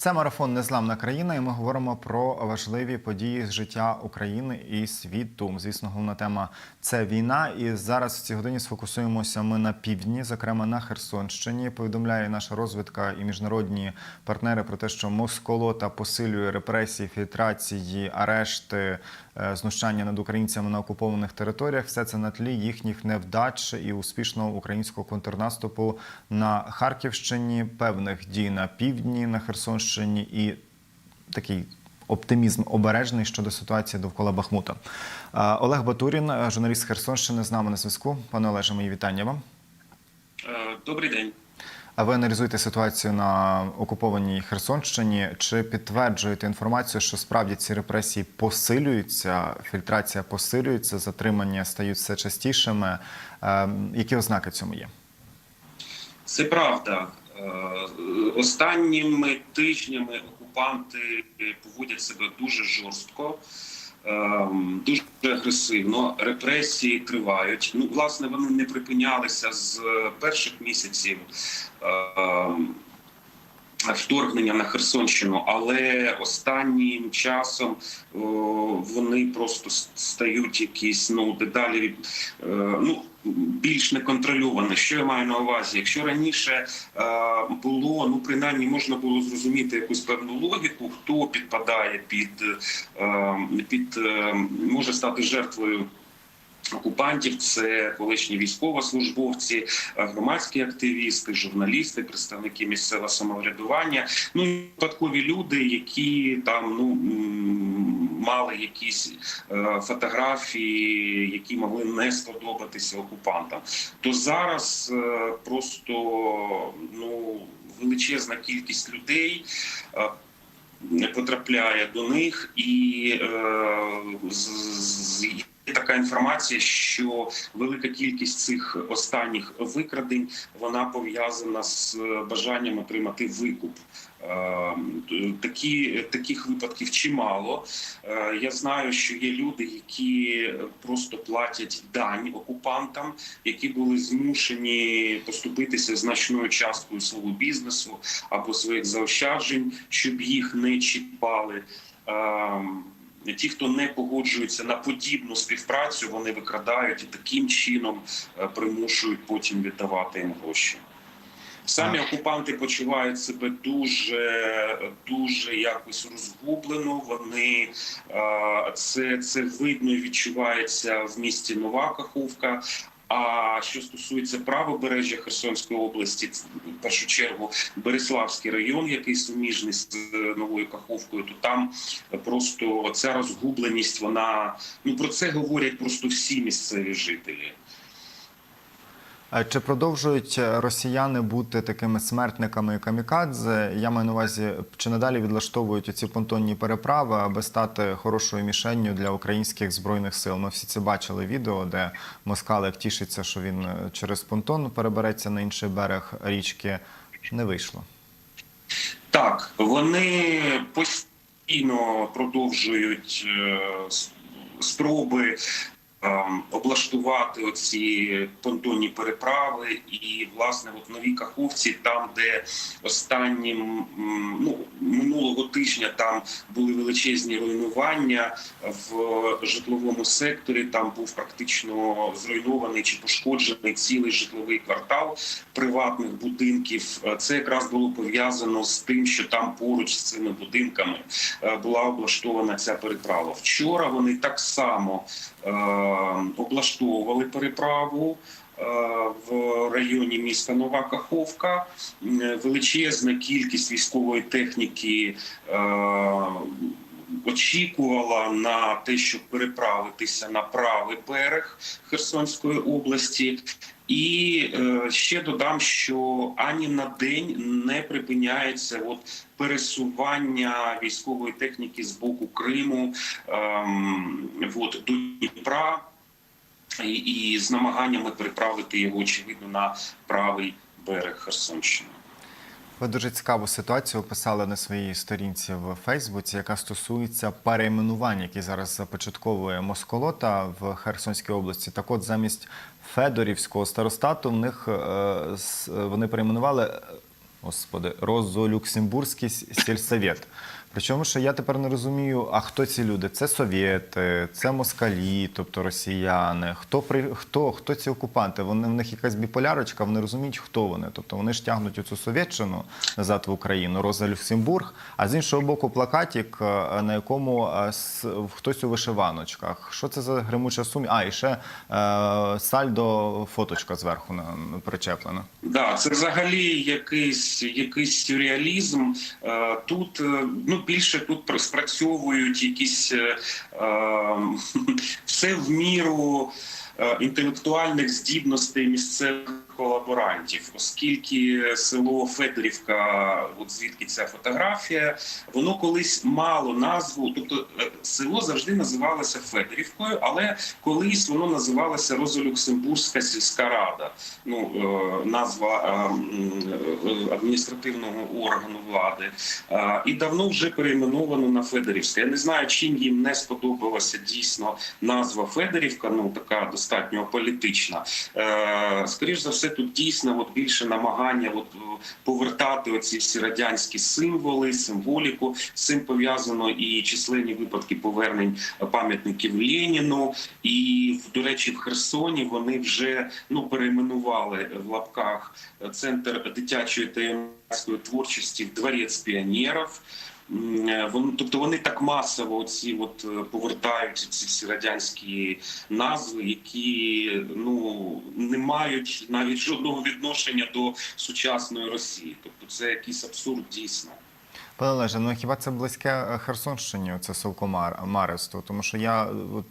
Це марафон Незламна країна, і ми говоримо про важливі події з життя України і світу. Звісно, головна тема це війна. І зараз в цій годині сфокусуємося ми на півдні, зокрема на Херсонщині. Повідомляє наша розвідка і міжнародні партнери про те, що Москолота посилює репресії, фільтрації, арешти, е, знущання над українцями на окупованих територіях. Все це на тлі їхніх невдач і успішного українського контрнаступу на Харківщині, певних дій на півдні на Херсонщині і такий. Оптимізм обережний щодо ситуації довкола Бахмута. Е, Олег Батурін, е, журналіст Херсонщини, з нами на зв'язку. Пане Олеже, мої вітання вам. Е, Добрий день. А ви аналізуєте ситуацію на окупованій Херсонщині? Чи підтверджуєте інформацію, що справді ці репресії посилюються, фільтрація посилюється, затримання стають все частішими? Які ознаки цьому є? Це правда. Е, Останніми тижнями окупанти поводять себе дуже жорстко, е, дуже агресивно. Репресії тривають. Ну, власне, вони не припинялися з перших місяців. Вторгнення на Херсонщину, але останнім часом вони просто стають якісь ну дедалі е, ну більш неконтрольовані. Що я маю на увазі? Якщо раніше е, було ну принаймні можна було зрозуміти якусь певну логіку, хто підпадає під, е, під е, може стати жертвою. Окупантів це колишні військовослужбовці, е, громадські активісти, журналісти, представники місцевого самоврядування. Ну і випадкові люди, які там ну мали якісь е, фотографії, які могли не сподобатися окупантам. То зараз е, просто ну величезна кількість людей. е, Потрапляє до них, і е, з- з- є така інформація, що велика кількість цих останніх викрадень вона пов'язана з бажанням отримати викуп. Е, Такі таких випадків чимало. Е, Я знаю, що є люди, які просто платять дань окупантам, які були змушені поступитися значною часткою свого бізнесу або своїх заощаджень, щоб їх не чіпали. Ті, хто не погоджується на подібну співпрацю, вони викрадають і таким чином е, примушують потім віддавати їм гроші. Самі окупанти почувають себе дуже дуже якось розгублено. Вони е, це, це видно і відчувається в місті Нова Каховка. А що стосується правобережжя Херсонської області, в першу чергу Береславський район, який суміжний з е, новою Каховкою, то там просто ця розгубленість. Вона ну про це говорять просто всі місцеві жителі. Е, Чи продовжують е, росіяни бути такими смертниками камікадзе? Я маю на увазі, чи надалі відлаштовують ці понтонні переправи, аби стати хорошою мішенню для українських збройних сил? Ми всі це бачили відео, де Москалик тішиться, що він е, через понтон перебереться на інший берег річки. Не вийшло. Так, вони постійно продовжують спроби облаштувати оці понтонні переправи, і власне от в новій каховці, там де останнім ну минулого тижня там були величезні руйнування в житловому секторі. Там був практично зруйнований чи пошкоджений цілий житловий квартал приватних будинків. Це якраз було пов'язано з тим, що там поруч з цими будинками е, була облаштована ця переправа. Вчора вони так само облаштовували переправу. е, В районі міста Нова Каховка величезна кількість військової техніки е, очікувала на те, щоб переправитися на правий берег Херсонської області. І е, ще додам, що ані на день не припиняється от пересування військової техніки з боку Криму ем, от, до Дніпра і, і з намаганнями переправити його очевидно на правий берег Херсонщини. Ви дуже цікаву ситуацію описали на своїй сторінці в Фейсбуці, яка стосується перейменувань, які зараз започатковує Москолота в Херсонській області. Так от замість Федорівського старостату в них е, вони перейменували Господи, Розолюксембурзький с- сільсовет. Причому, що я тепер не розумію, а хто ці люди? Це совєти, це москалі, тобто росіяни. Хто при хто, хто ці окупанти? Вони в них якась біполярочка, вони розуміють, хто вони. Тобто вони ж тягнуть цю совєтщину назад в Україну, Роза Люксембург. А з іншого боку, плакатик, е, на якому е, хтось у вишиваночках. Що це за гримуча сумі? А, і ще е, сальдо фоточка зверху на, на- причеплена. Да, це взагалі якийсь якийсь сюрреалізм. Е, Тут е, більше тут пр- спрацьовують якісь е, е, все в міру е, інтелектуальних здібностей місцевих колаборантів, оскільки село Федорівка, от звідки ця фотографія, воно колись мало назву, тобто е, село завжди називалося Федорівкою, але колись воно називалося Розолюксембурзька сільська рада. Ну е, назва е, адміністративного органу влади, і давно вже перейменовано на Федорівське. Я не знаю, чим їм не сподобалася дійсно назва Федорівка. Ну така достатньо політична. Скоріш за все, тут дійсно от більше намагання от, е, повертати оці всі радянські символи, символіку. З цим пов'язано і численні випадки повернень пам'ятників Леніну. І до речі, в Херсоні вони вже ну перейменували в лапках центр дитячої та творчості в дворець піонерів. Е, тобто вони так масово ці от е, повертають ці всі радянські назви, які ну не мають навіть жодного відношення до сучасної Росії. Тобто це якийсь абсурд дійсно. Пане Олеже, ну хіба це близьке е, Херсонщині, це Совкомар Маресту? Тому що я от,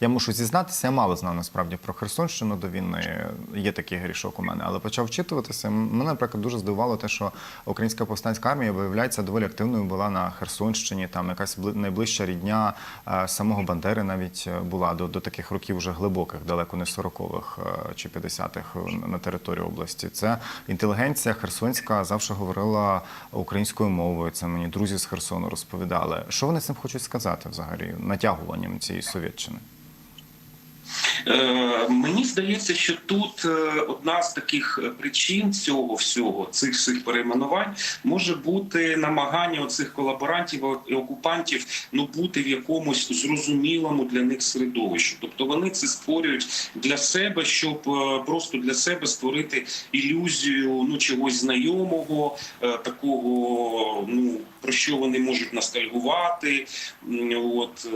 я мушу зізнатися, я мало знав насправді про Херсонщину до війни. Є такий грішок у мене, але почав вчитуватися. Мене, наприклад, дуже здивувало те, що українська повстанська армія виявляється доволі активною була на Херсонщині. Там якась бли- найближча рідня е, самого Бандери навіть е, була до, до таких років вже глибоких, далеко не 40-х е, чи 50-х е, на території області. Це інтелігенція херсонська завжди говорила українською мовою. Це мені друзі з Херсону розповідали. Що вони цим хочуть сказати взагалі натягуванням цієї совєтщини? Е, мені здається, що тут е, одна з таких причин цього всього, цих всіх перейменувань, може бути намагання оцих колаборантів і окупантів ну бути в якомусь зрозумілому для них середовищі. Тобто вони це створюють для себе, щоб е, просто для себе створити ілюзію ну чогось знайомого, такого, ну про що вони можуть ностальгувати. От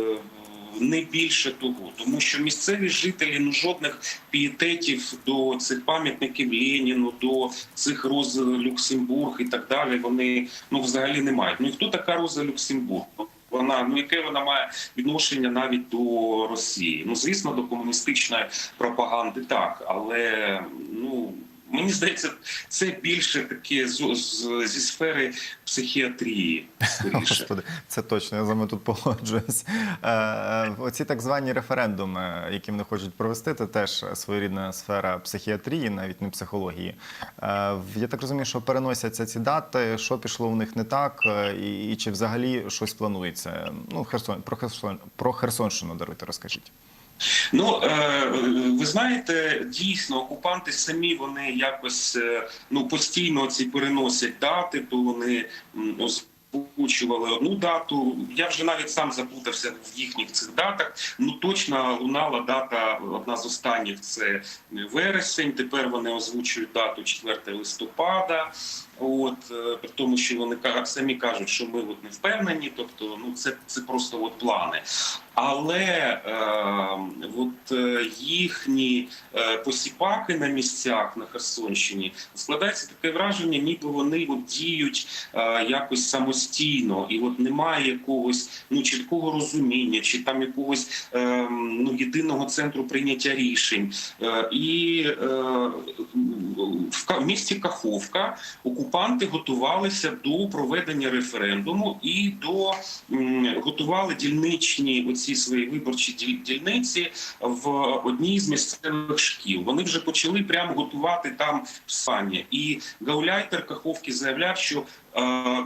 не більше того, тому що місцеві жителі ну жодних пієтетів до цих пам'ятників Леніну, до цих Роз Люксембург і так далі. Вони ну взагалі не мають. Ну і хто така Роза Люксембург? Вона ну яке вона має відношення навіть до Росії? Ну звісно, до комуністичної пропаганди так, але ну. Мені здається, це більше таке з, з- зі сфери психіатрії. Господи, це точно. Я з вами тут погоджуюсь. Е, е, Оці так звані референдуми, які вони хочуть провести, це теж своєрідна сфера психіатрії, навіть не психології. Е, Я так розумію, що переносяться ці дати, що пішло у них не так, і, і чи взагалі щось планується. Ну, Херсон про Херсон про Херсонщину даруйте, розкажіть. Ну е, ви знаєте, дійсно окупанти самі вони якось е, ну постійно ці переносять дати, то вони озвучували одну дату. Я вже навіть сам запутався в їхніх цих датах. Ну точно лунала дата одна з останніх це вересень. Тепер вони озвучують дату 4 листопада. От е, при тому, що вони самі кажуть, що ми от не впевнені, тобто ну це, це просто от плани. Але е, от е, їхні е, посіпаки на місцях на Херсонщині складається таке враження, ніби вони от діють е, якось самостійно, і от немає якогось ну чіткого розуміння, чи там якогось е, ну єдиного центру прийняття рішень. Е, і е, в місті Каховка окупанти готувалися до проведення референдуму і до м, готували дільничні оці свої виборчі діль- дільниці в одній з місцевих шкіл. Вони вже почали прямо готувати там псання. І гауляйтер Каховки заявляв, що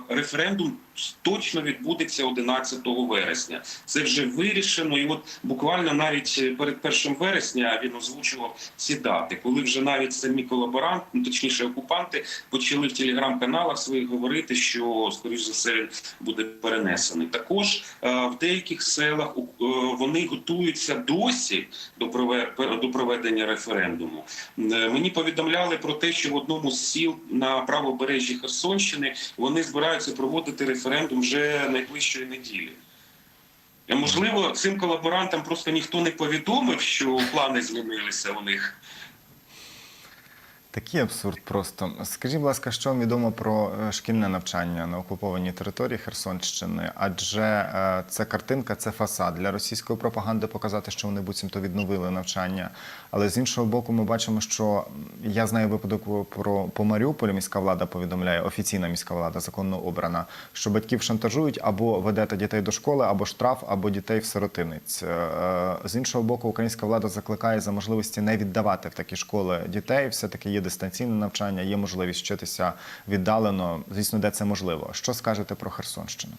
референдум точно відбудеться 11 вересня. Це вже вирішено, і от буквально навіть перед 1 вересня він озвучував ці дати, коли вже навіть самі колаборанти, ну, точніше окупанти, почали в телеграм-каналах своїх говорити, що скоріш за все буде перенесений. Також е, в деяких селах е, вони готуються досі до прове- проведення референдуму. Е, Мені повідомляли про те, що в одному з сіл на правобережжі Херсонщини вони збираються проводити референдум вже найближчої неділі. Можливо, цим колаборантам просто ніхто не повідомив, що плани змінилися у них. Такий абсурд просто. Скажіть, будь ласка, що вам відомо про е, шкільне навчання на окупованій території Херсонщини? Адже е, це картинка, це фасад для російської пропаганди показати, що вони буцімто відновили навчання. Але з іншого боку, ми бачимо, що я знаю випадок про по Маріуполі. Міська влада повідомляє, офіційна міська влада, законно обрана, що батьків шантажують або ведете дітей до школи, або штраф, або дітей в сиротинець. Е, З іншого боку, українська влада закликає за можливості не віддавати в такі школи дітей. Все таки є дистанційне навчання, є можливість вчитися віддалено. Звісно, де це можливо. Що скажете про Херсонщину?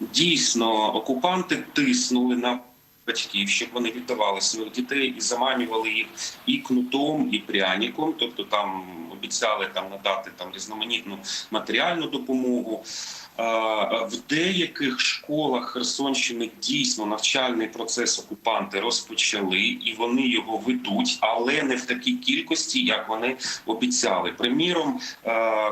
Дійсно, окупанти тиснули на батьків, щоб вони віддавали своїх дітей і заманювали їх і кнутом, і пряніком. Тобто там обіцяли там надати там різноманітну матеріальну допомогу. В деяких школах Херсонщини дійсно навчальний процес окупанти розпочали, і вони його ведуть, але не в такій кількості, як вони обіцяли. Приміром,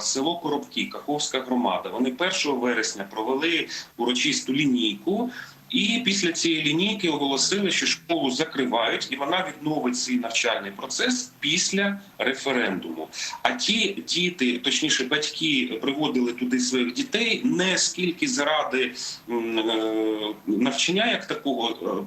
село Коробки, Каховська громада. Вони 1 вересня провели урочисту лінійку. І після цієї лінійки оголосили, що школу закривають, і вона відновить свій навчальний процес після референдуму. А ті діти, точніше, батьки приводили туди своїх дітей не скільки заради е, навчання, як такого.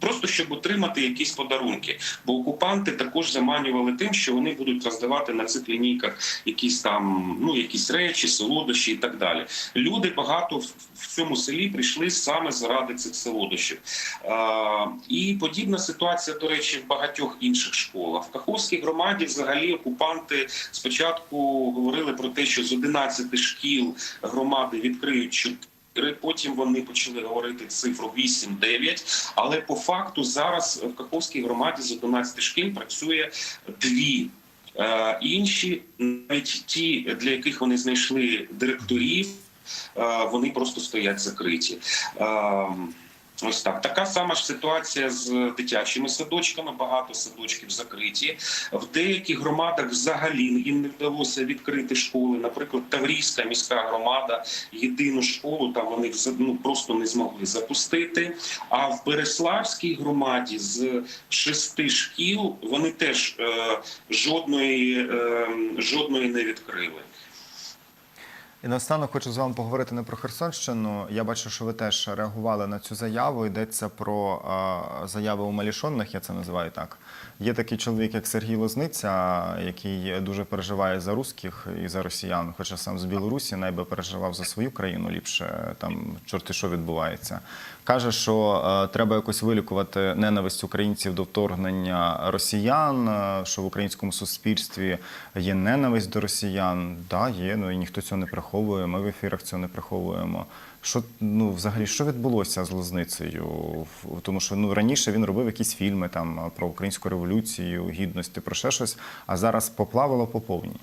Просто щоб отримати якісь подарунки, бо окупанти також заманювали тим, що вони будуть роздавати на цих лінійках якісь там ну якісь речі, солодощі і так далі. Люди багато в- цьому селі прийшли саме заради цих солодощів. А, і подібна ситуація, до речі, в багатьох інших школах. В Каховській громаді взагалі окупанти спочатку говорили про те, що з 11 шкіл громади відкриють 4, Потім вони почали говорити цифру 8-9, але по факту зараз в Каховській громаді з 11 шкіл працює дві. Е, Інші, навіть ті, для яких вони знайшли директорів, е, вони просто стоять закриті. Ось так. Така сама ж ситуація з дитячими садочками. Багато садочків закриті. В деяких громадах взагалі їм не вдалося відкрити школи. Наприклад, Таврійська міська громада єдину школу там вони ну, просто не змогли запустити. А в Береславській громаді з шести шкіл вони теж е, жодної, е, жодної не відкрили. І наостанок хочу з вами поговорити не про Херсонщину. Я бачу, що ви теж реагували на цю заяву. Йдеться про заяви умалішонних, я це називаю так. Є такий чоловік, як Сергій Лозниця, який дуже переживає за русських і за росіян, хоча сам з Білорусі найби переживав за свою країну ліпше. Там чорти що відбувається. Каже, що е, треба якось вилікувати ненависть українців до вторгнення росіян, е, що в українському суспільстві є ненависть до росіян. Да, є, ну і ніхто цього не приховує. Ми в ефірах цього не приховуємо. Що ну взагалі що відбулося з Лозницею? Тому що ну раніше він робив якісь фільми там про українську революцію, гідності, про ще щось, а зараз поплавило по повній.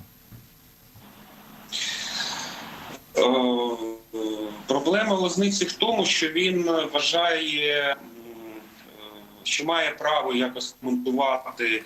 Е, Проблема лозниці в тому, що він вважає, е, що має право якось коментувати е,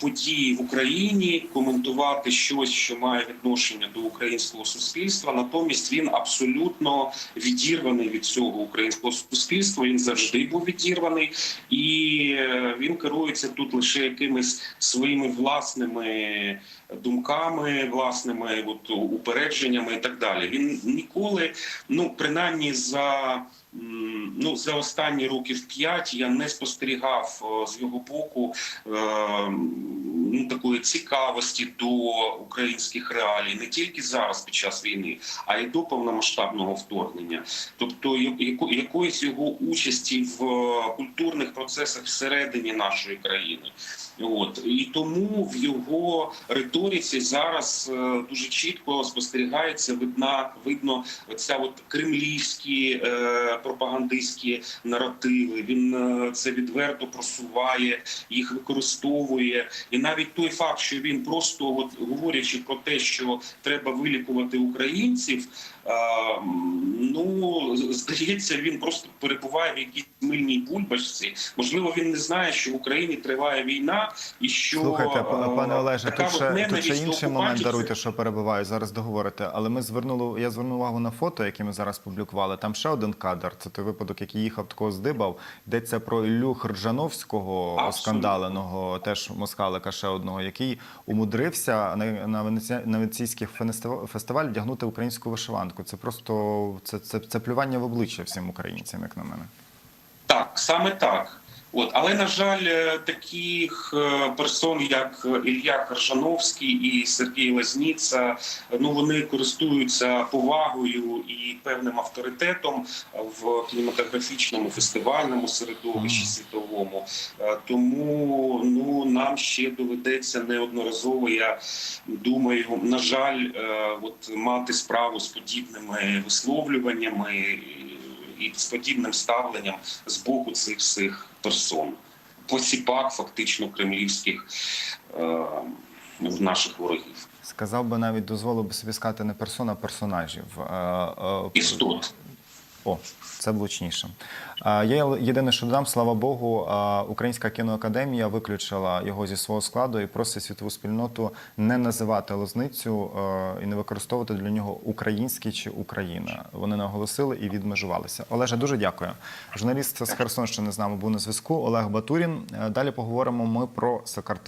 події в Україні, коментувати щось, що має відношення до українського суспільства. Натомість він абсолютно відірваний від цього українського суспільства. Він завжди був відірваний, і е, він керується тут лише якимись своїми власними думками, власними от, упередженнями і так далі. Він ніколи, ну принаймні за. Ну, за останні років п'ять я не спостерігав е, з його боку е, ну, такої цікавості до українських реалій не тільки зараз під час війни, а й до повномасштабного вторгнення. Тобто, якоїсь його участі в е, культурних процесах всередині нашої країни От і тому в його риториці зараз дуже чітко спостерігається видна видно оця от кремлівські пропагандистські наративи. Він е, це відверто просуває, їх використовує. І навіть той факт, що він просто от говорячи про те, що треба вилікувати українців. Е, Ну здається, він просто перебуває в якійсь мильній бульбашці. Можливо, він не знає, що в Україні триває війна, і що Слухайте, е, па- пане Олеже, тут ще, тут ще інший момент даруйте, що перебиваю. Зараз договорите. Але ми звернули, я звернув увагу на фото, яке ми зараз публікували. Там ще один кадр. Це той випадок, який їхав такого здибав. Йдеться про Іллю Хрджановського, Абсолютно. оскандаленого, теж москалика ще одного, який умудрився на, на, Венеці- на фестиваль, фестиваль вдягнути українську вишиванку. Це просто це, це, це плювання в обличчя всім українцям, як на мене. Так, саме так. От, але на жаль, е, таких е, персон, як Ілля Каржановський і Сергій Лазніца, е, ну вони користуються повагою і певним авторитетом в кінематографічному фестивальному середовищі світовому. Е, Тому ну нам ще доведеться неодноразово. Я думаю, на жаль, от мати справу з подібними висловлюваннями і з подібним ставленням з боку цих всіх персон, посіпак фактично кремлівських е, в наших ворогів. Сказав би навіть дозволив би собі сказати не персона, а персонажів. Е, е, Істот. О, це влучніше. Я єдине, що додам, слава Богу, Українська кіноакадемія виключила його зі свого складу і просить світову спільноту не називати лозницю і не використовувати для нього український чи Україна. Вони наголосили і відмежувалися. Олеже, дуже дякую. Журналіст з Херсонщини з нами був на зв'язку. Олег Батурін. Е, Далі поговоримо ми про Сакартвел.